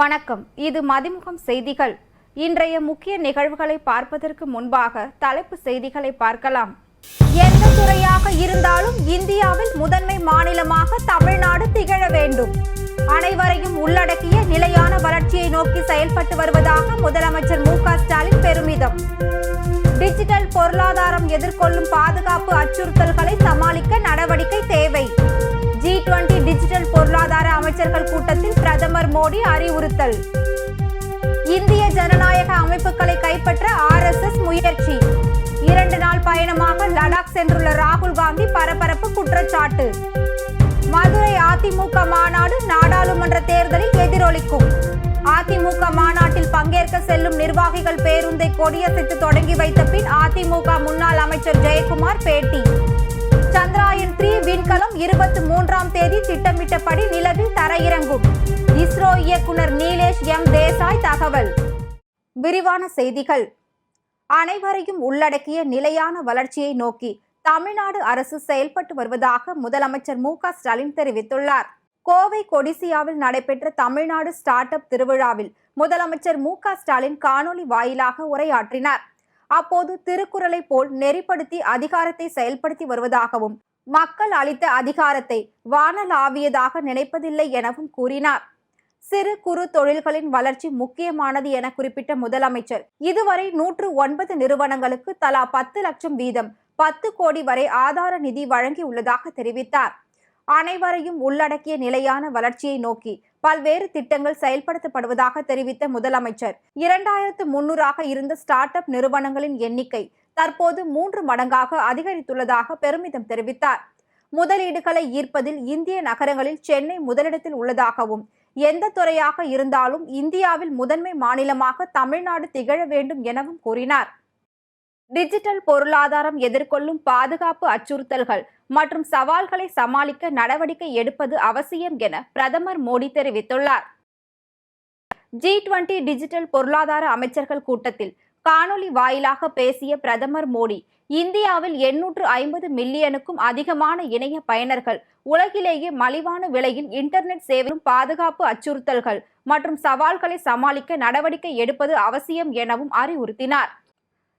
வணக்கம். இது மதிமுகம் செய்திகள். இன்றைய முக்கிய நிகழ்வுகளை பார்ப்பதற்கு முன்பாக தலைப்பு செய்திகளை பார்க்கலாம். எந்த துறையாக இருந்தாலும் இந்தியாவில் முதன்மை மாநிலமாக தமிழ்நாடு திகழ வேண்டும். அனைவரையும் உள்ளடக்கிய நிலையான வளர்ச்சியை நோக்கி செயல்பட்டு வருவதாக முதலமைச்சர் மு க ஸ்டாலின் பெருமிதம். டிஜிட்டல் பொருளாதாரம் எதிர்கொள்ளும் பாதுகாப்பு அச்சுறுத்தல்களை சமாளிக்க நடவடிக்கை தேவை. ஜி டுவெண்டி டிஜிட்டல் பொருளாதார அமைச்சர்கள் கூட்டத்தில் பிரதமர் மோடி அறிவுறுத்தல். இந்திய ஜனநாயக அமைப்புகளை கைப்பற்ற ஆர்எஸ்எஸ் முயற்சி. இரண்டு நாள் பயணமாக லடாக் சென்றுள்ள ராகுல் காந்தி பரபரப்பு குற்றச்சாட்டு. மதுரை அதிமுக மாநாடு நாடாளுமன்ற தேர்தலில் எதிரொலிக்கும். அதிமுக மாநாட்டில் பங்கேற்க செல்லும் நிர்வாகிகள் பேருந்தை கொடியசைத்து தொடங்கி வைத்த பின் அதிமுக முன்னாள் அமைச்சர் ஜெயக்குமார் பேட்டி. சந்திராயன் த்ரீ விண்கலம் இருபத்தி மூன்றாம் தேதி திட்டமிட்டபடி நிலவில் தரையிறங்கும். இஸ்ரோ இயக்குனர் நீலேஷ் எம். தேசாய் தகவல். விரிவான செய்திகள். அனைவரையும் உள்ளடக்கிய நிலையான வளர்ச்சியை நோக்கி தமிழ்நாடு அரசு செயல்பட்டு வருவதாக முதலமைச்சர் மு. க. ஸ்டாலின் தெரிவித்துள்ளார். கோவை கொடிசியாவில் நடைபெற்ற தமிழ்நாடு ஸ்டார்ட் அப் திருவிழாவில் முதலமைச்சர் மு. க. ஸ்டாலின் காணொலி வாயிலாக உரையாற்றினார். அப்போது திருக்குறளை போல் நெறிப்படுத்தி அதிகாரத்தை செயல்படுத்தி வருவதாகவும் மக்கள் அளித்த அதிகாரத்தை வானலாவியதாக நினைப்பதில்லை எனவும் கூறினார். சிறு குறு தொழில்களின் வளர்ச்சி முக்கியமானது என குறிப்பிட்ட முதலமைச்சர் இதுவரை நூற்று ஒன்பது நிறுவனங்களுக்கு தலா பத்து லட்சம் வீதம் பத்து கோடி வரை ஆதார நிதி வழங்கியுள்ளதாக தெரிவித்தார். அனைவரையும் உள்ளடக்கிய நிலையான வளர்ச்சியை நோக்கி பல்வேறு திட்டங்கள் செயல்படுத்தப்படுவதாக தெரிவித்த முதலமைச்சர் இரண்டாயிரத்து முன்னூறாக இருந்த ஸ்டார்ட் அப் நிறுவனங்களின் எண்ணிக்கை தற்போது மூன்று மடங்காக அதிகரித்துள்ளதாக பெருமிதம் தெரிவித்தார். முதலீடுகளை ஈர்ப்பதில் இந்திய நகரங்களில் சென்னை முதலிடத்தில் உள்ளதாகவும் எந்த துறையாக இருந்தாலும் இந்தியாவில் முதன்மை மாநிலமாக தமிழ்நாடு திகழ வேண்டும் எனவும் கூறினார். டிஜிட்டல் பொருளாதாரம் எதிர்கொள்ளும் பாதுகாப்பு அச்சுறுத்தல்கள் மற்றும் சவால்களை சமாளிக்க நடவடிக்கை எடுப்பது அவசியம் என பிரதமர் மோடி தெரிவித்துள்ளார். ஜி டுவெண்டி டிஜிட்டல் பொருளாதார அமைச்சர்கள் கூட்டத்தில் காணொலி வாயிலாக பேசிய பிரதமர் மோடி இந்தியாவில் எண்ணூற்று ஐம்பது மில்லியனுக்கும் அதிகமான இணைய பயனர்கள் உலகிலேயே மலிவான விலையில் இன்டர்நெட் சேவையும் பாதுகாப்பு அச்சுறுத்தல்கள் மற்றும் சவால்களை சமாளிக்க நடவடிக்கை எடுப்பது அவசியம் எனவும் அறிவுறுத்தினார்.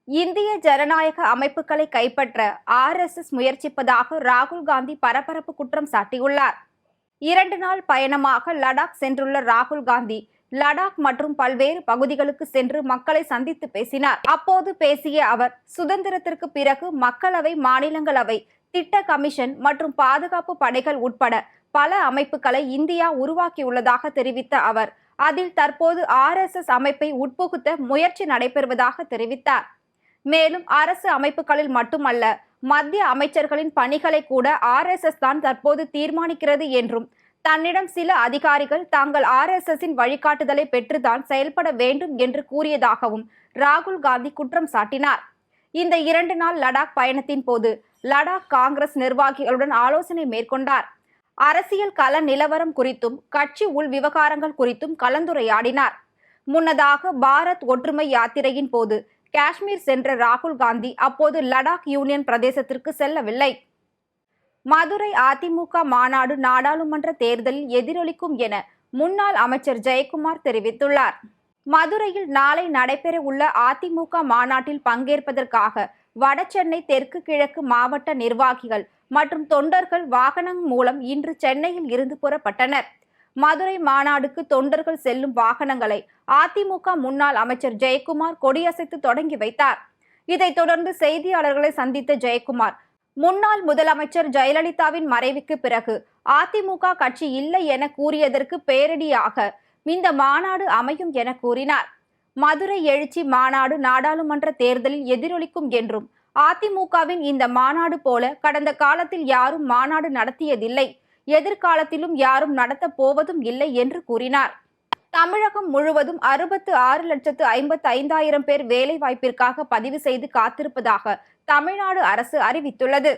இந்திய ஜனநாயக அமைப்புகளை கைப்பற்ற ஆர்எஸ்எஸ் முயற்சிப்பதாக ராகுல் காந்தி பரபரப்பு குற்றம் சாட்டியுள்ளார். இரண்டு நாள் பயணமாக லடாக் சென்றுள்ள ராகுல் காந்தி லடாக் மற்றும் பல்வேறு பகுதிகளுக்கு சென்று மக்களை சந்தித்து பேசினார். அப்போது பேசிய அவர் சுதந்திரத்திற்கு பிறகு மக்களவை மாநிலங்களவை திட்ட கமிஷன் மற்றும் பாதுகாப்பு படைகள் உட்பட பல அமைப்புகளை இந்தியா உருவாக்கியுள்ளதாக தெரிவித்த அவர் அதில் தற்போது ஆர்எஸ்எஸ் அமைப்பை உட்புகுத்த முயற்சி நடைபெறுவதாக தெரிவித்தார். மேலும் அரசு அமைப்புகளில் மட்டுமல்ல மத்திய அமைச்சர்களின் பணிகளை கூட ஆர்எஸ்எஸ் தான் தற்போது தீர்மானிக்கிறது என்றும் தன்னிடம் சில அதிகாரிகள் தாங்கள் ஆர்எஸ்எஸின் வழிகாட்டுதலை பெற்றுதான் செயல்பட வேண்டும் என்று கூறியதாகவும் ராகுல் காந்தி குற்றம் சாட்டினார். இந்த இரண்டு நாள் லடாக் பயணத்தின் போது லடாக் காங்கிரஸ் நிர்வாகிகளுடன் ஆலோசனை மேற்கொண்டார். அரசியல் கள நிலவரம் குறித்தும் கட்சி உள் விவகாரங்கள் குறித்தும் கலந்துரையாடினார். முன்னதாக பாரத் ஒற்றுமை யாத்திரையின் போது காஷ்மீர் சென்ற ராகுல் காந்தி அப்போது லடாக் யூனியன் பிரதேசத்திற்கு செல்லவில்லை. மதுரை அதிமுக மாநாடு நாடாளுமன்ற தேர்தலில் எதிரொலிக்கும் என முன்னாள் அமைச்சர் ஜெயக்குமார் தெரிவித்துள்ளார். மதுரையில் நாளை நடைபெற உள்ள அதிமுக மாநாட்டில் பங்கேற்பதற்காக வடசென்னை தெற்கு கிழக்கு மாவட்ட நிர்வாகிகள் மற்றும் தொண்டர்கள் வாகனம் மூலம் இன்று சென்னையில் இருந்து புறப்பட்டனர். மதுரை மாநாடுக்கு தொண்டர்கள் செல்லும் வாகனங்களை அதிமுக முன்னாள் அமைச்சர் ஜெயக்குமார் கொடியசைத்து தொடங்கி வைத்தார். இதைத் தொடர்ந்து செய்தியாளர்களை சந்தித்த ஜெயக்குமார் முன்னாள் முதலமைச்சர் ஜெயலலிதாவின் மறைவுக்கு பிறகு அதிமுக கட்சி இல்லை என கூறியதற்கு பேரடியாக இந்த மாநாடு அமையும் என கூறினார். மதுரை எழுச்சி மாநாடு நாடாளுமன்ற தேர்தலில் எதிரொலிக்கும் என்றும் அதிமுகவின் இந்த மாநாடு போல கடந்த காலத்தில் யாரும் மாநாடு நடத்தியதில்லை எதிர்காலத்திலும் யாரும் நடத்த போவதும் இல்லை என்று கூறினார். தமிழகம் முழுவதும் அறுபத்து ஆறு லட்சத்து ஐம்பத்து ஐந்தாயிரம் பேர் வேலை வாய்ப்பிற்காக பதிவு செய்து காத்திருப்பதாக தமிழ்நாடு அரசு அறிவித்துள்ளது.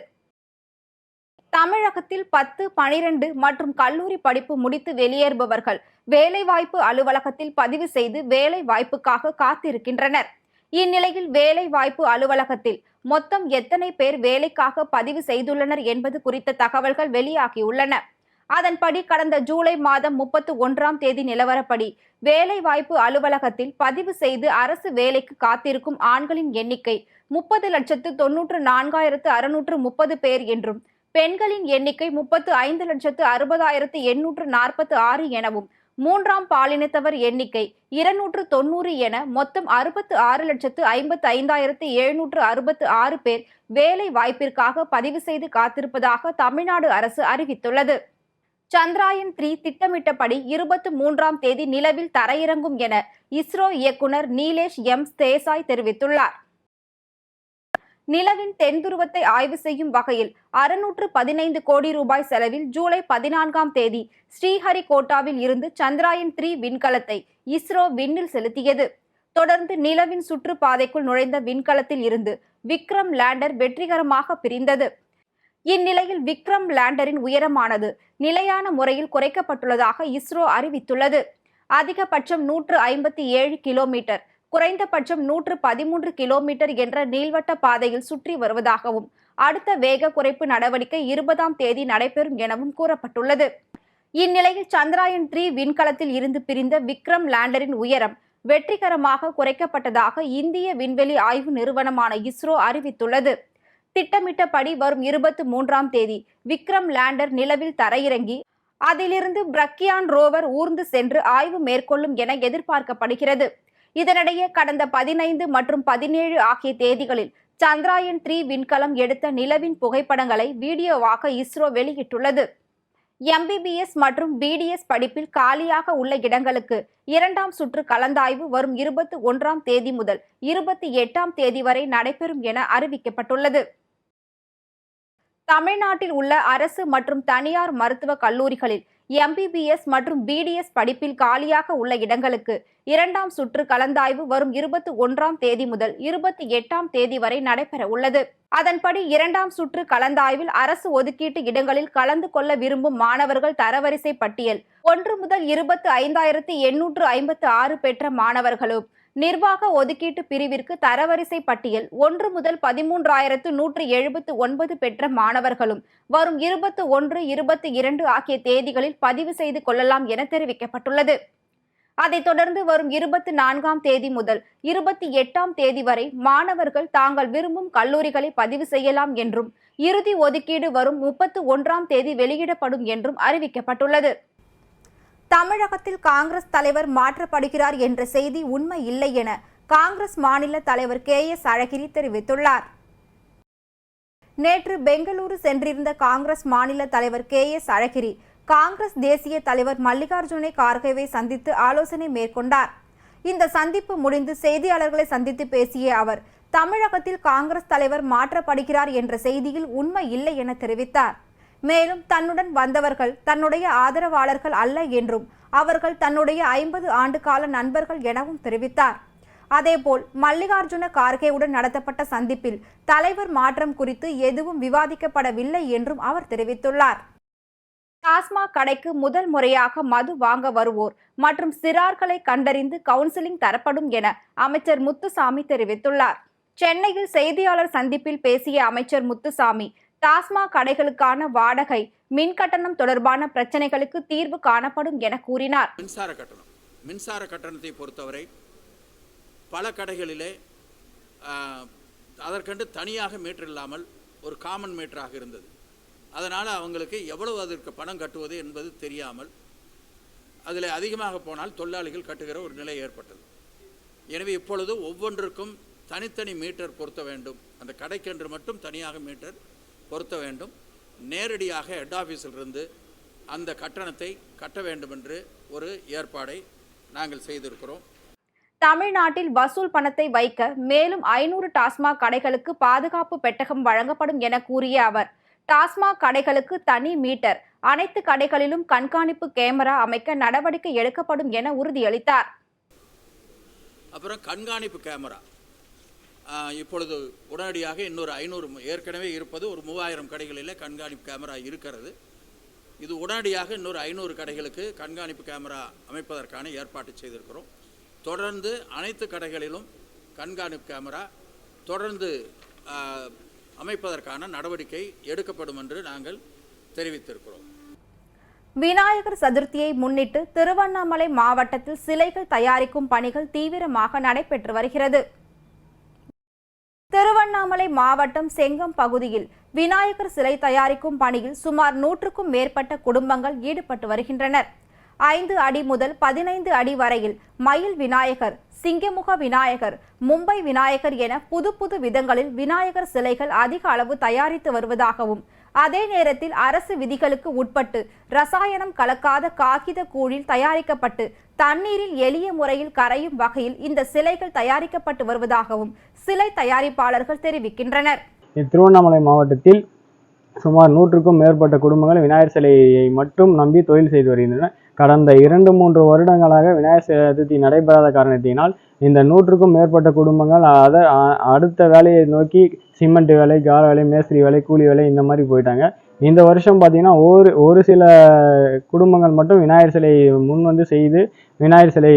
தமிழகத்தில் பத்து பனிரெண்டு மற்றும் கல்லூரி படிப்பு முடித்து வெளியேறுபவர்கள் வேலைவாய்ப்பு அலுவலகத்தில் பதிவு செய்து வேலை வாய்ப்புக்காக காத்திருக்கின்றனர். இந்நிலையில் வேலை வாய்ப்பு அலுவலகத்தில் மொத்தம் எத்தனை பேர் வேலைக்காக பதிவு செய்துள்ளனர் என்பது குறித்த தகவல்கள் வெளியாகியுள்ளன. அதன்படி கடந்த ஜூலை மாதம் முப்பத்து ஒன்றாம் தேதி நிலவரப்படி வேலைவாய்ப்பு அலுவலகத்தில் பதிவு செய்து அரசு வேலைக்கு காத்திருக்கும் ஆண்களின் எண்ணிக்கை முப்பது லட்சத்து தொன்னூற்று நான்காயிரத்து அறுநூற்று முப்பது பேர் என்றும் பெண்களின் எண்ணிக்கை முப்பத்து ஐந்து லட்சத்து அறுபதாயிரத்து எண்ணூற்று நாற்பத்து ஆறு எனவும் மூன்றாம் பாலினத்தவர் எண்ணிக்கை இருநூற்று தொன்னூறு என மொத்தம் அறுபத்து ஆறு லட்சத்து ஐம்பத்து ஐந்தாயிரத்து எழுநூற்று அறுபத்து ஆறு பேர் வேலை வாய்ப்பிற்காக பதிவு செய்து காத்திருப்பதாக தமிழ்நாடு அரசு அறிவித்துள்ளது. சந்திராயன் த்ரீ திட்டமிட்டபடி இருபத்தி மூன்றாம் தேதி நிலவில் தரையிறங்கும் என இஸ்ரோ இயக்குனர் நீலேஷ் எம். தேசாய் தெரிவித்துள்ளார். நிலவின் தென்துருவத்தை ஆய்வு செய்யும் வகையில் அறுநூற்று பதினைந்து கோடி ரூபாய் செலவில் ஜூலை பதினான்காம் தேதி ஸ்ரீஹரிகோட்டாவில் இருந்து சந்திராயன் த்ரீ விண்கலத்தை இஸ்ரோ விண்ணில் செலுத்தியது. தொடர்ந்து நிலவின் சுற்றுப்பாதைக்குள் நுழைந்த விண்கலத்தில் இருந்து விக்ரம் லேண்டர் வெற்றிகரமாக பிரிந்தது. இந்நிலையில் விக்ரம் லேண்டரின் உயரமானது நிலையான முறையில் குறைக்கப்பட்டுள்ளதாக இஸ்ரோ அறிவித்துள்ளது. அதிகபட்சம் நூற்று ஐம்பத்தி ஏழு கிலோமீட்டர் குறைந்தபட்சம் நூற்று பதிமூன்று கிலோமீட்டர் என்ற நீள்வட்ட பாதையில் சுற்றி வருவதாகவும் அடுத்த வேக குறைப்பு நடவடிக்கை இருபதாம் தேதி நடைபெறும் எனவும் கூறப்பட்டுள்ளது. இந்நிலையில் சந்திராயன் த்ரீ விண்கலத்தில் இருந்து பிரிந்த விக்ரம் லேண்டரின் உயரம் வெற்றிகரமாக குறைக்கப்பட்டதாக இந்திய விண்வெளி ஆய்வு நிறுவனமான இஸ்ரோ அறிவித்துள்ளது. திட்டமிட்டபடி வரும் இருபத்தி மூன்றாம் தேதி விக்ரம் லேண்டர் நிலவில் தரையிறங்கி அதிலிருந்து பிரக்கியான் ரோவர் ஊர்ந்து சென்று ஆய்வு மேற்கொள்ளும் என எதிர்பார்க்கப்படுகிறது. இதனிடையே கடந்த பதினைந்து மற்றும் பதினேழு ஆகிய தேதிகளில் சந்திராயன் த்ரீ விண்கலம் எடுத்த நிலவின் புகைப்படங்களை வீடியோவாக இஸ்ரோ வெளியிட்டுள்ளது. எம்பிபிஎஸ் மற்றும் பிடிஎஸ் படிப்பில் காலியாக உள்ள இடங்களுக்கு இரண்டாம் சுற்று கலந்தாய்வு வரும் இருபத்தி ஒன்றாம் தேதி முதல் இருபத்தி எட்டாம் தேதி வரை நடைபெறும் என அறிவிக்கப்பட்டுள்ளது. தமிழ்நாட்டில் உள்ள அரசு மற்றும் தனியார் மருத்துவக் கல்லூரிகளில் எம்பிபிஎஸ் மற்றும் பிடிஎஸ் படிப்பில் காலியாக உள்ள இடங்களுக்கு இரண்டாம் சுற்று கலந்தாய்வு வரும் இருபத்தி ஒன்றாம் தேதி முதல் இருபத்தி எட்டாம் தேதி வரை நடைபெற உள்ளது. அதன்படி இரண்டாம் சுற்று கலந்தாய்வில் அரசு ஒதுக்கீட்டு இடங்களில் கலந்து கொள்ள விரும்பும் மாணவர்கள் தரவரிசை பட்டியல் ஒன்று முதல் இருபத்தி ஐந்தாயிரத்து எண்ணூற்று ஐம்பத்து ஆறு பெற்ற மாணவர்களும் நிர்வாக ஒதுக்கீட்டு பிரிவிற்கு தரவரிசை பட்டியல் ஒன்று முதல் பதிமூன்றாயிரத்து நூற்று எழுபத்து ஒன்பது பெற்ற மாணவர்களும் வரும் இருபத்து ஒன்று இருபத்தி இரண்டு ஆகிய தேதிகளில் பதிவு செய்து கொள்ளலாம் என தெரிவிக்கப்பட்டுள்ளது. அதைத் தொடர்ந்து வரும் இருபத்தி நான்காம் தேதி முதல் இருபத்தி எட்டாம் தேதி வரை மாணவர்கள் தாங்கள் விரும்பும் கல்லூரிகளை பதிவு செய்யலாம் என்றும் இறுதி ஒதுக்கீடு வரும் முப்பத்து ஒன்றாம் தேதி வெளியிடப்படும் என்றும் அறிவிக்கப்பட்டுள்ளது. தமிழகத்தில் காங்கிரஸ் தலைவர் மாற்றப்படுகிறார் என்ற செய்தி உண்மை இல்லை என காங்கிரஸ் மாநில தலைவர் கே எஸ் அழகிரி தெரிவித்துள்ளார். நேற்று பெங்களூரு சென்றிருந்த காங்கிரஸ் மாநில தலைவர் கே எஸ் அழகிரி காங்கிரஸ் தேசிய தலைவர் மல்லிகார்ஜுனை கார்கேவை சந்தித்து ஆலோசனை மேற்கொண்டார். இந்த சந்திப்பு முடிந்து செய்தியாளர்களை சந்தித்து பேசிய அவர் தமிழகத்தில் காங்கிரஸ் தலைவர் மாற்றப்படுகிறார் என்ற செய்தியில் உண்மை இல்லை என தெரிவித்தார். மேலும் தன்னுடன் வந்தவர்கள் தன்னுடைய ஆதரவாளர்கள் அல்ல என்றும் அவர்கள் தன்னுடைய ஐம்பது ஆண்டு கால நண்பர்கள் எனவும் தெரிவித்தார். அதேபோல் மல்லிகார்ஜுன கார்கேவுடன் நடத்தப்பட்ட சந்திப்பில் தலைவர் மாற்றம் குறித்து எதுவும் விவாதிக்கப்படவில்லை என்றும் அவர் தெரிவித்துள்ளார். டாஸ்மாக் கடைக்கு முதல் முறையாக மது வாங்க வருவோர் மற்றும் சிறார்களை கண்டறிந்து கவுன்சிலிங் தரப்படும் என அமைச்சர் முத்துசாமி தெரிவித்துள்ளார். சென்னையில் செய்தியாளர் சந்திப்பில் பேசிய அமைச்சர் முத்துசாமி டாஸ்மாக் கடைகளுக்கான வாடகை மின் கட்டணம் தொடர்பான பிரச்சனைகளுக்கு தீர்வு காணப்படும் என கூறினார். மின்சார கட்டணம். மின்சார கட்டணத்தை பொறுத்தவரை பல கடைகளிலே அதற்கென்று தனியாக மீட்டர் இல்லாமல் ஒரு காமன் மீட்டராக இருந்தது. அதனால் அவங்களுக்கு எவ்வளவு அதற்கு பணம் கட்டுவது என்பது தெரியாமல் அதில் அதிகமாக போனால் தொழிலாளிகள் கட்டுகிற ஒரு நிலை ஏற்பட்டது. எனவே இப்பொழுது ஒவ்வொன்றுக்கும் தனித்தனி மீட்டர் பொருத்த வேண்டும். அந்த கடைக்கென்று மட்டும் தனியாக மீட்டர் பொருத்த வேண்டும். நேரடியாக ஹெட் ஆஃபீஸிலிருந்து அந்த கட்டணத்தை கட்ட வேண்டும் என்று ஒரு ஏற்பாடை நாங்கள் செய்திருக்கிறோம். தமிழ்நாட்டில் வசூல் பணத்தை வைக்க மேலும் ஐநூறு டாஸ்மாக் கடைகளுக்கு பாதுகாப்பு பெட்டகம் வழங்கப்படும் என கூறிய அவர் டாஸ்மாக் கடைகளுக்கு தனி மீட்டர் அனைத்து கடைகளிலும் கண்காணிப்பு கேமரா அமைக்க நடவடிக்கை எடுக்கப்படும் என உறுதியளித்தார். அப்புறம் கண்காணிப்பு கேமரா. இப்பொழுது உடனடியாக இன்னொரு ஐநூறு ஏற்கனவே இருப்பது ஒரு மூவாயிரம் கடைகளில் கண்காணிப்பு கேமரா இருக்கிறது. இது உடனடியாக இன்னொரு ஐநூறு கடைகளுக்கு கண்காணிப்பு கேமரா அமைப்பதற்கான ஏற்பாடு செய்திருக்கிறோம். தொடர்ந்து அனைத்து கடைகளிலும் கண்காணிப்பு கேமரா தொடர்ந்து அமைப்பதற்கான நடவடிக்கை எடுக்கப்படும் என்று நாங்கள் தெரிவித்திருக்கிறோம். விநாயகர் சதுர்த்தியை முன்னிட்டு திருவண்ணாமலை மாவட்டத்தில் சிலைகள் தயாரிக்கும் பணிகள் தீவிரமாக நடைபெற்று வருகிறது. திருவண்ணாமலை மாவட்டம் செங்கம் பகுதியில் விநாயகர் சிலை தயாரிக்கும் பணியில் சுமார் நூற்றுக்கும் மேற்பட்ட குடும்பங்கள் ஈடுபட்டு வருகின்றனர். ஐந்து அடி முதல் பதினைந்து அடி வரையில் மயில் விநாயகர் சிங்கமுக விநாயகர் மும்பை விநாயகர் என புது புது விதங்களில் விநாயகர் சிலைகள் அதிக அளவு தயாரித்து வருவதாகவும் அதே நேரத்தில் அரசு விதிகளுக்கு உட்பட்டு ரசாயனம் கலக்காத காகித கூழில் தயாரிக்கப்பட்டு தண்ணீரில் எளிய முறையில் கரையும் வகையில் இந்த சிலைகள் தயாரிக்கப்பட்டு வருவதாகவும் சிலை தயாரிப்பாளர்கள் தெரிவிக்கின்றனர். திருவண்ணாமலை மாவட்டத்தில் சுமார் நூற்றுக்கும் மேற்பட்ட குடும்பங்கள் விநாயகர் சிலையை மட்டும் நம்பி தொழில் செய்து வருகின்றன. கடந்த இரண்டு மூன்று வருடங்களாக விநாயகர் சதுர்த்தி நடைபெறாத காரணத்தினால் இந்த நூற்றுக்கும் மேற்பட்ட குடும்பங்கள் அதை அடுத்த வேலையை நோக்கி சிமெண்ட் வேலை கார வேலை மேஸ்திரி வேலை கூலி வேலை இந்த மாதிரி போயிட்டாங்க. இந்த வருஷம் பார்த்தீங்கன்னா ஒரு ஒரு சில குடும்பங்கள் மட்டும் விநாயகர் சிலை முன் வந்து செய்து விநாயகர் சிலை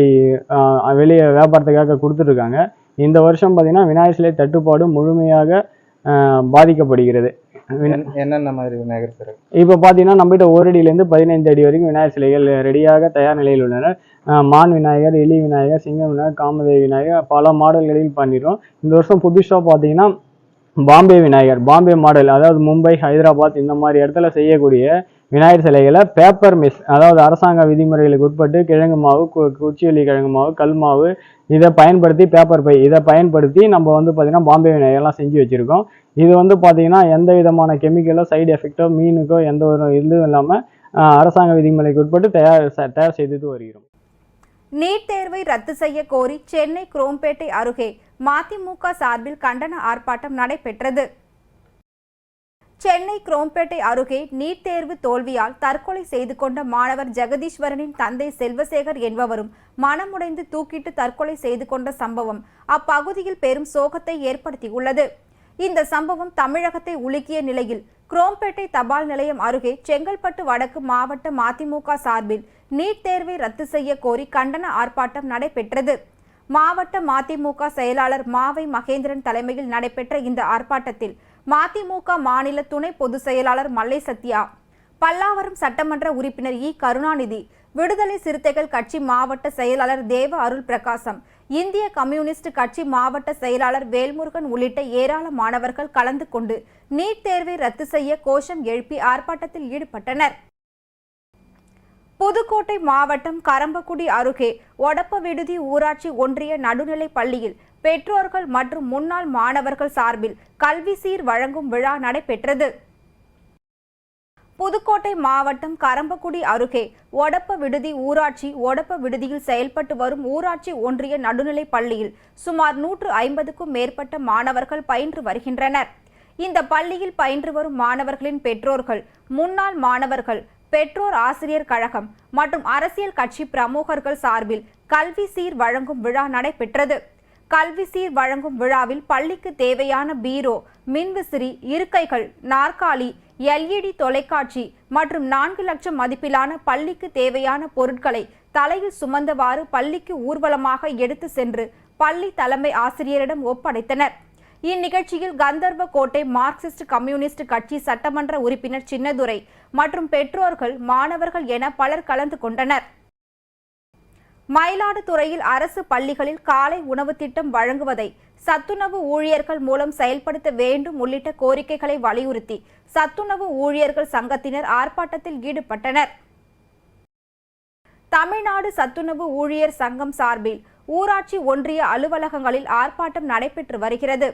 வெளியே வியாபாரத்துக்காக கொடுத்துட்ருக்காங்க. இந்த வருஷம் பார்த்தீங்கன்னா விநாயகர் சிலை தட்டுப்பாடு முழுமையாக பாதிக்கப்படுகிறது. என்னென்ன மாதிரி விநாயகர் சிலை? இப்போ பார்த்தீங்கன்னா நம்மகிட்ட ஒரு அடியிலேருந்து பதினைந்து அடி வரைக்கும் விநாயகர் சிலைகள் ரெடியாக தயார் நிலையில் உள்ளன. மான் விநாயகர் எலி விநாயகர் சிங்க விநாயகர் காமதேவி விநாயகர் பல மாடல்களில் பண்ணிடுறோம். இந்த வருஷம் புதுசாக பார்த்தீங்கன்னா பாம்பே விநாயகர் பாம்பே மாடல் அதாவது மும்பை ஹைதராபாத் இந்த மாதிரி இடத்துல செய்யக்கூடிய விநாயகர் சிலைகளை பேப்பர் மிஸ் அதாவது அரசாங்க விதிமுறைகளுக்கு உட்பட்டு கிழங்கு மாவு கு- கிழங்கு மாவு கல் மாவு இதை பயன்படுத்தி பேப்பர் பை இதை பயன்படுத்தி நம்ம வந்து பார்த்திங்கன்னா பாம்பே விநாயகர்லாம் செஞ்சு வச்சுருக்கோம். இது வந்து பார்த்திங்கன்னா எந்த விதமான கெமிக்கலோ சைடு எஃபெக்டோ மீனுக்கோ எந்த ஒரு இதுவும் இல்லாமல் அரசாங்க விதிமுறைக்கு உட்பட்டு தயார் தயார் செய்துட்டு வருகிறோம். நீட் தேர்வை ரத்து செய்ய கோரி சென்னை குரோம்பேட்டை அருகே மதிமுக சார்பில் கண்டன ஆர்ப்பாட்டம் நடைபெற்றது. சென்னை குரோம்பேட்டை அருகே நீட் தேர்வு தோல்வியால் தற்கொலை செய்து கொண்ட மாணவர் ஜெகதீஸ்வரனின் தந்தை செல்வசேகர் என்பவரும் மனமுடைந்து தூக்கிட்டு தற்கொலை செய்து கொண்ட சம்பவம் அப்பகுதியில் பெரும் சோகத்தை ஏற்படுத்தியுள்ளது. இந்த சம்பவம் தமிழகத்தை உலுக்கிய நிலையில் குரோம்பேட்டை தபால் நிலையம் அருகே செங்கல்பட்டு வடக்கு மாவட்ட மதிமுக சார்பில் நீட் தேர்வை ரத்து செய்ய கோரி கண்டன ஆர்ப்பாட்டம் நடைபெற்றது. மாவட்ட மதிமுக செயலாளர் மாவை மகேந்திரன் தலைமையில் நடைபெற்ற இந்த ஆர்ப்பாட்டத்தில் மதிமுக மாநில துணை பொதுச் செயலாளர் மல்லை சத்யா பல்லாவரம் சட்டமன்ற உறுப்பினர் இ. கருணாநிதி விடுதலை சிறுத்தைகள் கட்சி மாவட்ட செயலாளர் தேவ அருள் பிரகாசம் இந்திய கம்யூனிஸ்ட் கட்சி மாவட்ட செயலாளர் வேல்முருகன் உள்ளிட்ட ஏராளமானவர்கள் கலந்து கொண்டு நீட் தேர்வை ரத்து செய்ய கோஷம் எழுப்பி ஆர்ப்பாட்டத்தில் ஈடுபட்டனர். புதுக்கோட்டை மாவட்டம் கரம்பக்குடி அருகே ஒடப்ப விடுதி ஊராட்சி ஒன்றிய நடுநிலைப் பள்ளியில் பெற்றோர்கள் மற்றும் முன்னாள் மாணவர்கள் சார்பில் கல்வி சீர் வழங்கும் விழா நடைபெற்றது. புதுக்கோட்டை மாவட்டம் கரம்பக்குடி அருகே ஒடப்ப விடுதி ஊராட்சி ஒடப்ப விடுதியில் செயல்பட்டு வரும் ஊராட்சி ஒன்றிய நடுநிலைப் பள்ளியில் சுமார் நூற்று ஐம்பதுக்கும் மேற்பட்ட மாணவர்கள் பயின்று வருகின்றனர். இந்த பள்ளியில் பயின்று வரும் மாணவர்களின் பெற்றோர்கள் முன்னாள் மாணவர்கள் பெற்றோர் ஆசிரியர் கழகம் மற்றும் அரசியல் கட்சி பிரமுகர்கள் சார்பில் கல்வி சீர் வழங்கும் விழா நடைபெற்றது. கல்வி சீர் வழங்கும் விழாவில் பள்ளிக்கு தேவையான பீரோ மின்விசிறி இருக்கைகள் நாற்காலி எல்இடி தொலைக்காட்சி மற்றும் நான்கு லட்சம் மதிப்பிலான பள்ளிக்கு தேவையான பொருட்களை தலையில் சுமந்தவாறு பள்ளிக்கு ஊர்வலமாக எடுத்து சென்று பள்ளி தலைமை ஆசிரியரிடம் ஒப்படைத்தனர். இந்நிகழ்ச்சியில் கந்தர்வ கோட்டை மார்க்சிஸ்ட் கம்யூனிஸ்ட் கட்சி சட்டமன்ற உறுப்பினர் சின்னதுரை மற்றும் பெற்றோர்கள் மாணவர்கள் என பலர் கலந்து கொண்டனர். மயிலாடுதுறையில் அரசு பள்ளிகளில் காலை உணவு திட்டம் வழங்குவதை சத்துணவு ஊழியர்கள் மூலம் செயல்படுத்த வேண்டும் உள்ளிட்ட கோரிக்கைகளை வலியுறுத்தி சத்துணவு ஊழியர்கள் சங்கத்தினர் ஆர்ப்பாட்டத்தில் ஈடுபட்டனர். தமிழ்நாடு சத்துணவு ஊழியர் சங்கம் சார்பில் ஊராட்சி ஒன்றிய அலுவலகங்களில் ஆர்ப்பாட்டம் நடைபெற்று வருகிறது.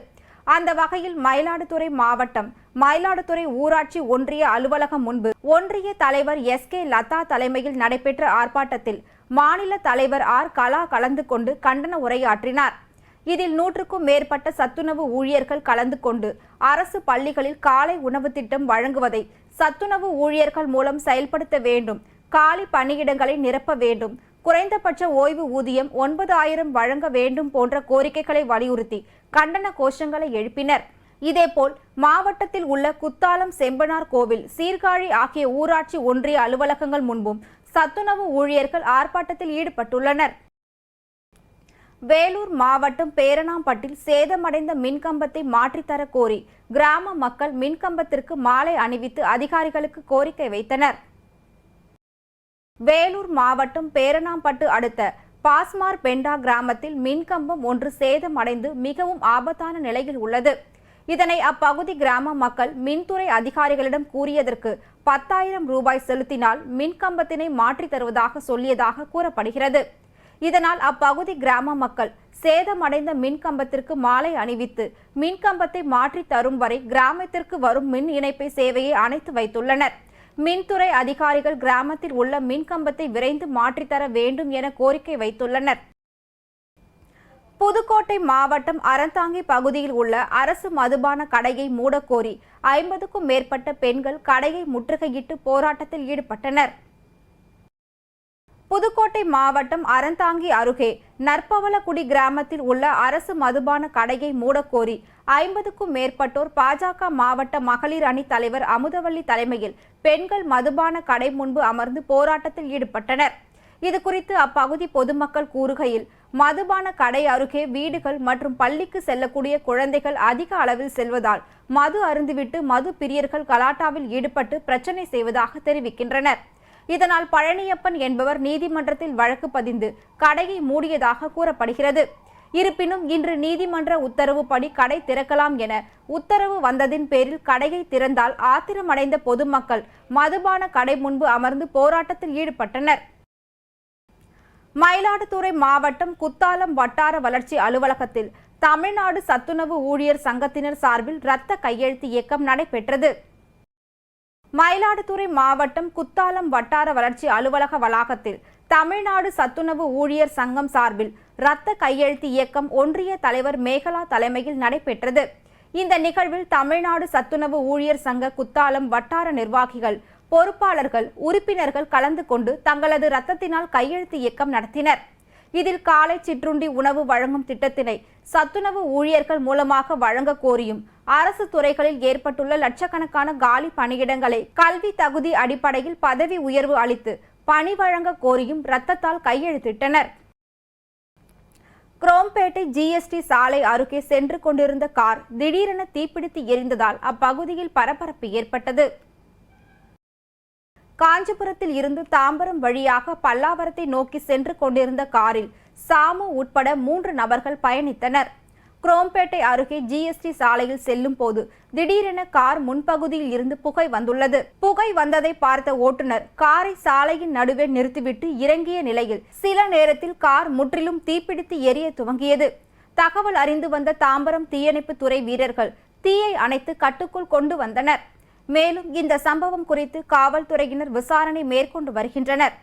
அந்த வகையில் மயிலாடுதுறை மாவட்டம் மயிலாடுதுறை ஊராட்சி ஒன்றிய அலுவலகம் முன்பு ஒன்றிய தலைவர் எஸ் கே லதா தலைமையில் நடைபெற்ற ஆர்ப்பாட்டத்தில் மாநில தலைவர் ஆர். கலா கலந்து கொண்டு கண்டன உரையாற்றினார். இதில் நூற்றுக்கும் மேற்பட்ட சத்துணவு ஊழியர்கள் கலந்து கொண்டு அரசு பள்ளிகளில் காலை உணவு திட்டம் வழங்குவதை சத்துணவு ஊழியர்கள் மூலம் செயல்படுத்த வேண்டும் காலி பணியிடங்களை நிரப்ப வேண்டும் குறைந்தபட்ச ஓய்வு ஊதியம் ஒன்பது ஆயிரம் வழங்க வேண்டும் போன்ற கோரிக்கைகளை வலியுறுத்தி கண்டன கோஷங்களை எழுப்பினர். இதேபோல் மாவட்டத்தில் உள்ள குத்தாலம் செம்பனார் கோவில் சீர்காழி ஆகிய ஊராட்சி ஒன்றிய அலுவலகங்கள் முன்பும் சத்துணவு ஊழியர்கள் ஆர்ப்பாட்டத்தில் ஈடுபட்டுள்ளனர். வேலூர் மாவட்டம் பேரணாம்பட்டில் சேதமடைந்த மின்கம்பத்தை மாற்றித்தர கோரி கிராம மக்கள் மின்கம்பத்திற்கு மாலை அணிவித்து அதிகாரிகளுக்கு கோரிக்கை வைத்தனர். வேலூர் மாவட்டம் பேரணாம்பட்டு அடுத்த பாஸ்மார் பெண்டா கிராமத்தில் மின்கம்பம் ஒன்று சேதமடைந்து மிகவும் ஆபத்தான நிலையில் உள்ளது. இதனை அப்பகுதி கிராம மக்கள் மின்துறை அதிகாரிகளிடம் கூறியதற்கு பத்தாயிரம் ரூபாய் செலுத்தினால் மின்கம்பத்தினை மாற்றித் தருவதாக சொல்லியதாக கூறப்படுகிறது. இதனால் அப்பகுதி கிராம மக்கள் சேதமடைந்த மின்கம்பத்திற்கு மாலை அணிவித்து மின்கம்பத்தை மாற்றித் தரும் வரை கிராமத்திற்கு வரும் மின் இணைப்பை சேவையை அணைத்து வைத்துள்ளனர். மின்துறை அதிகாரிகள் கிராமத்தில் உள்ள மின்கம்பத்தை விரைந்து மாற்றித்தர வேண்டும் என கோரிக்கை வைத்துள்ளனர். புதுக்கோட்டை மாவட்டம் அறந்தாங்கி பகுதியில் உள்ள அரசு மதுபான கடையை மூடக்கோரி ஐம்பதுக்கும் மேற்பட்ட பெண்கள் கடையை முற்றுகையிட்டு போராட்டத்தில் ஈடுபட்டனர். புதுக்கோட்டை மாவட்டம் அறந்தாங்கி அருகே நற்பவலக்குடி கிராமத்தில் உள்ள அரசு மதுபான கடையை மூடக்கோரி ஐம்பதுக்கும் மேற்பட்டோர் பாஜக மாவட்ட மகளிர் அணி தலைவர் அமுதவள்ளி தலைமையில் பெண்கள் மதுபான கடை முன்பு அமர்ந்து போராட்டத்தில் ஈடுபட்டனர். இது குறித்து அப்பகுதி பொதுமக்கள் கூறுகையில் மதுபான கடை அருகே வீடுகள் மற்றும் பள்ளிக்கு செல்லக்கூடிய குழந்தைகள் அதிக அளவில் செல்வதால் மது அருந்துவிட்டு மது பிரியர்கள் கலாட்டாவில் ஈடுபட்டு பிரச்சனை செய்வதாக தெரிவிக்கின்றனர். இதனால் பழனியப்பன் என்பவர் நீதிமன்றத்தில் வழக்கு பதிந்து கடையை மூடியதாக கூறப்படுகிறது. இருப்பினும் இன்று நீதிமன்ற உத்தரவுப்படி கடை திறக்கலாம் என உத்தரவு வந்ததின் பேரில் கடையை திறந்தால் ஆத்திரமடைந்த பொதுமக்கள் மதுபான கடை முன்பு அமர்ந்து போராட்டத்தில் ஈடுபட்டனர். மயிலாடுதுறை மாவட்டம் குத்தாலம் வட்டார வளர்ச்சி அலுவலகத்தில் தமிழ்நாடு சத்துணவு ஊழியர் சங்கத்தினர் சார்பில் இரத்த கையெழுத்து இயக்கம் நடைபெற்றது. மயிலாடுதுறை மாவட்டம் குத்தாலம் வட்டார வளர்ச்சி அலுவலக வளாகத்தில் தமிழ்நாடு சத்துணவு ஊழியர் சங்கம் சார்பில் இரத்த கையெழுத்து இயக்கம் ஒன்றிய தலைவர் மேகலா தலைமையில் நடைபெற்றது. இந்த நிகழ்வில் தமிழ்நாடு சத்துணவு ஊழியர் சங்க குத்தாலம் வட்டார நிர்வாகிகள் பொறுப்பாளர்கள் உறுப்பினர்கள் கலந்து கொண்டு தங்களது இரத்தத்தினால் கையெழுத்து இயக்கம் நடத்தினர். இதில் காலை சிற்றுண்டி உணவு வழங்கும் திட்டத்தினை சத்துணவு ஊழியர்கள் மூலமாக வழங்க கோரியும் அரசு துறைகளில் ஏற்பட்டுள்ள லட்சக்கணக்கான காலி பணியிடங்களை கல்வி தகுதி அடிப்படையில் பதவி உயர்வு அளித்து பணி வழங்க கோரியும் ரத்தத்தால் கையெழுத்திட்டனர். குரோம்பேட்டை ஜிஎஸ்டி சாலை அருகே சென்று கொண்டிருந்த கார் திடீரென தீப்பிடித்து எரிந்ததால் அப்பகுதியில் பரபரப்பு ஏற்பட்டது. காஞ்சிபுரத்தில் இருந்து தாம்பரம் வழியாக பல்லாவரத்தை நோக்கி சென்று கொண்டிருந்த காரில் சாமு உட்பட மூன்று நபர்கள் பயணித்தனர். குரோம்பேட்டை அருகே ஜிஎஸ்டி சாலையில் செல்லும் போது திடீரென கார் முன்பகுதியில் இருந்து புகை வந்துள்ளது. புகை வந்ததை பார்த்த ஓட்டுநர் காரை சாலையின் நடுவே நிறுத்திவிட்டு இறங்கிய நிலையில் சில நேரத்தில் கார் முற்றிலும் தீப்பிடித்து எரிய துவங்கியது. தகவல் அறிந்து வந்த தாம்பரம் தீயணைப்பு துறை வீரர்கள் தீயை அணைத்து கட்டுக்குள் கொண்டு வந்தனர். மேலும் இந்த சம்பவம் குறித்து காவல்துறையினர் விசாரணை மேற்கொண்டு வருகின்றனர்.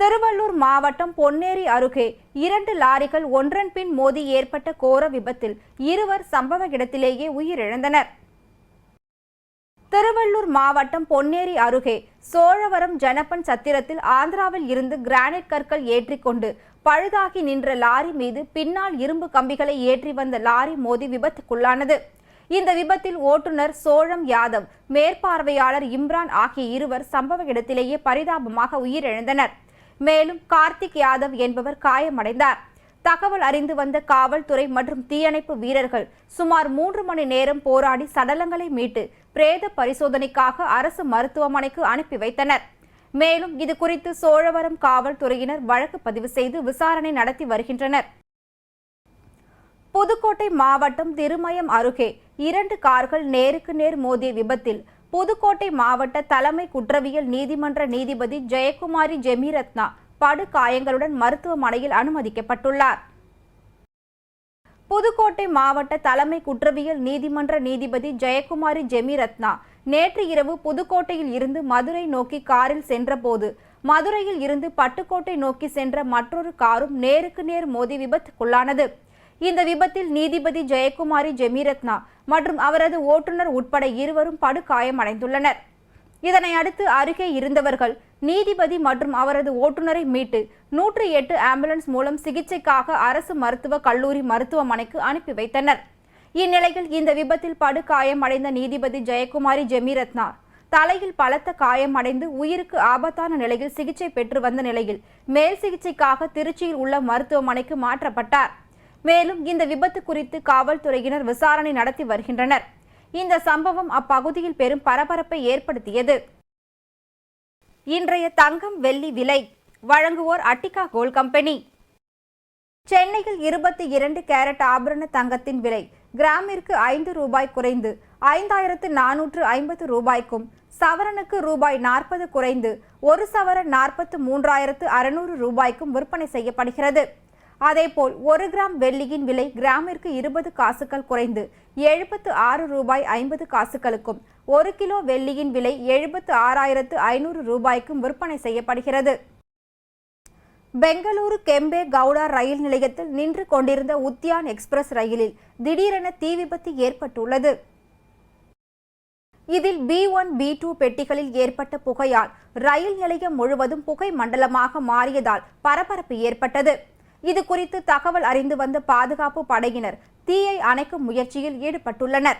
திருவள்ளூர் மாவட்டம் பொன்னேரி அருகே இரண்டு லாரிகள் ஒன்றன் பின் மோதி ஏற்பட்ட கோர விபத்தில் இருவர் சம்பவ இடத்திலேயே உயிரிழந்தனர். திருவள்ளூர் மாவட்டம் பொன்னேரி அருகே சோழவரம் ஜனப்பன் சத்திரத்தில் ஆந்திராவில் இருந்து கிரானைட் கற்கள் ஏற்றிக்கொண்டு பழுதாகி நின்ற லாரி மீது பின்னால் இரும்பு கம்பிகளை ஏற்றி வந்த லாரி மோதி விபத்துக்குள்ளானது. இந்த விபத்தில் ஓட்டுநர் சோழம் யாதவ் மேற்பார்வையாளர் இம்ரான் ஆகிய இருவர் சம்பவ இடத்திலேயே பரிதாபமாக உயிரிழந்தனர். மேலும் கார்த்திக் யாதவ் என்பவர் காயமடைந்தார். தகவல் அறிந்து வந்த காவல்துறை மற்றும் தீயணைப்பு வீரர்கள் சுமார் மூன்று மணி நேரம் போராடி சடலங்களை மீட்டு பிரேத பரிசோதனைக்காக அரசு மருத்துவமனைக்கு அனுப்பி வைத்தனர். மேலும் இது குறித்து சோழவரம் காவல்துறையினர் வழக்கு பதிவு செய்து விசாரணை நடத்தி வருகின்றனர். புதுக்கோட்டை மாவட்டம் திருமயம் அருகே இரண்டு கார்கள் நேருக்கு நேர் மோதிய விபத்தில் புதுக்கோட்டை மாவட்ட தலைமை குற்றவியல் நீதிமன்ற நீதிபதி ஜெயக்குமாரி ஜெமிரத்னா படுகாயங்களுடன் மருத்துவமனையில் அனுமதிக்கப்பட்டுள்ளார். புதுக்கோட்டை மாவட்ட தலைமை குற்றவியல் நீதிமன்ற நீதிபதி ஜெயக்குமாரி ஜெமிரத்னா நேற்று இரவு புதுக்கோட்டையில் இருந்து மதுரை நோக்கி காரில் சென்றபோது மதுரையில் இருந்து பட்டுக்கோட்டை நோக்கி சென்ற மற்றொரு காரும் நேருக்கு நேர் மோதி விபத்துக்குள்ளானது. இந்த விபத்தில் நீதிபதி ஜெயக்குமாரி ஜெமிரத்னா மற்றும் அவரது ஓட்டுநர் உட்பட இருவரும் படுகாயமடைந்துள்ளனர். இதனை அடுத்து அருகே இருந்தவர்கள் நீதிபதி மற்றும் அவரது ஓட்டுநரை மீட்டு நூற்றி எட்டு ஆம்புலன்ஸ் மூலம் சிகிச்சைக்காக அரசு மருத்துவக் கல்லூரி மருத்துவமனைக்கு அனுப்பி வைத்தனர். இந்நிலையில் இந்த விபத்தில் படுகாயமடைந்த நீதிபதி ஜெயக்குமாரி ஜெமிரத்னா தலையில் பலத்த காயமடைந்து உயிருக்கு ஆபத்தான நிலையில் சிகிச்சை பெற்று வந்த நிலையில் மேல் சிகிச்சைக்காக திருச்சியில் உள்ள மருத்துவமனைக்கு மாற்றப்பட்டார். மேலும் இந்த விபத்து குறித்து காவல்துறையினர் விசாரணை நடத்தி வருகின்றனர். இந்த சம்பவம் அப்பகுதியில் பெரும் பரபரப்பை ஏற்படுத்தியது. இன்றைய தங்கம் வெள்ளி விலை வழங்குவோர் அட்டிகா கோல் கம்பெனி. சென்னையில் இருபத்தி இரண்டு கேரட் ஆபரண தங்கத்தின் விலை கிராமிற்கு ஐந்து ரூபாய் குறைந்து ஐந்தாயிரத்து நானூற்று ஐம்பது ரூபாய்க்கும் சவரனுக்கு ரூபாய் நாற்பது குறைந்து ஒரு சவரன் நாற்பத்து மூன்றாயிரத்து அறுநூறு ரூபாய்க்கும் விற்பனை செய்யப்படுகிறது. அதேபோல் ஒரு கிராம் வெள்ளியின் விலை கிராமிற்கு இருபது காசுகள் குறைந்து எழுபத்து ஆறு ரூபாய் ஐம்பது காசுகளுக்கும் ஒரு கிலோ வெள்ளியின் விலை எழுபத்து ஆறாயிரத்து ஐநூறு ரூபாய்க்கும் விற்பனை செய்யப்படுகிறது. பெங்களூரு கெம்பே கவுடா ரயில் நிலையத்தில் நின்று கொண்டிருந்த உத்தியான் எக்ஸ்பிரஸ் ரயிலில் திடீரென தீ விபத்து ஏற்பட்டுள்ளது. இதில் பி ஒன் பி டூ பெட்டிகளில் ஏற்பட்ட புகையால் ரயில் நிலையம் முழுவதும் புகை மண்டலமாக மாறியதால் பரபரப்பு ஏற்பட்டது. இது குறித்து தகவல் அறிந்து வந்த பாதுகாப்பு படையினர் தீயை அணைக்கும் முயற்சியில் ஈடுபட்டுள்ளனர்.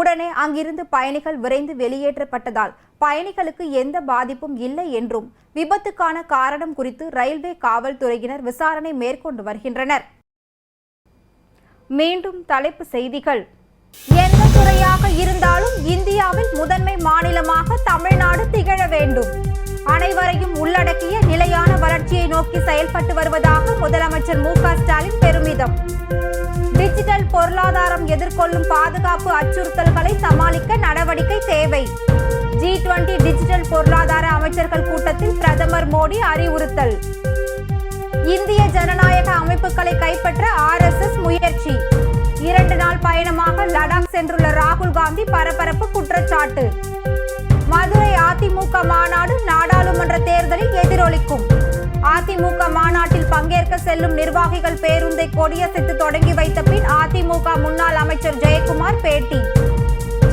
உடனே அங்கிருந்து பயணிகள் விரைந்து வெளியேற்றப்பட்டதால் பயணிகளுக்கு எந்த பாதிப்பும் இல்லை என்றும் விபத்துக்கான காரணம் குறித்து ரயில்வே காவல்துறையினர் விசாரணை மேற்கொண்டு வருகின்றனர். மீண்டும் தலைப்பு செய்திகள். எந்த துறையாக இருந்தாலும் இந்தியாவில் முதன்மை மாநிலமாக தமிழ்நாடு திகழ வேண்டும். அனைவரையும் உள்ளடக்கிய நிலையான வளர்ச்சியை நோக்கி செயல்பட்டு வருவதாக முதலமைச்சர் மு ஸ்டாலின் பெருமிதம். டிஜிட்டல் பொருளாதாரம் எதிர்கொள்ளும் பாதுகாப்பு அச்சுறுத்தல்களை சமாளிக்க நடவடிக்கை தேவை. ஜி டுவெண்டி டிஜிட்டல் பொருளாதார அமைச்சர்கள் கூட்டத்தில் பிரதமர் மோடி அறிவுறுத்தல். இந்திய ஜனநாயக அமைப்புகளை கைப்பற்ற ஆர்எஸ்எஸ் முயற்சி. இரண்டு நாள் பயணமாக லடாக் சென்றுள்ள ராகுல் காந்தி பரபரப்பு குற்றச்சாட்டு. மதுரை அதிமுக மாநாடு நாடாளுமன்ற தேர்தலில் எதிரொலிக்கும். அதிமுக மாநாட்டில் பங்கேற்க செல்லும் நிர்வாகிகள் பேருந்தை கொடியசைத்து தொடங்கி வைத்த பின் அதிமுக முன்னாள் அமைச்சர் ஜெயக்குமார் பேட்டி.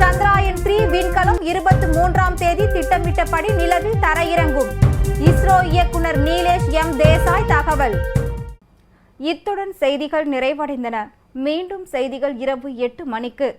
சந்திராயன் த்ரீ விண்கலம் இருபத்தி மூன்றாம் தேதி திட்டமிட்டபடி நிலவில் தரையிறங்கும். இஸ்ரோ இயக்குனர் நீலேஷ் எம் தேசாய் தகவல். இத்துடன் செய்திகள் நிறைவடைந்தன. மீண்டும் செய்திகள் இரவு எட்டு மணிக்கு.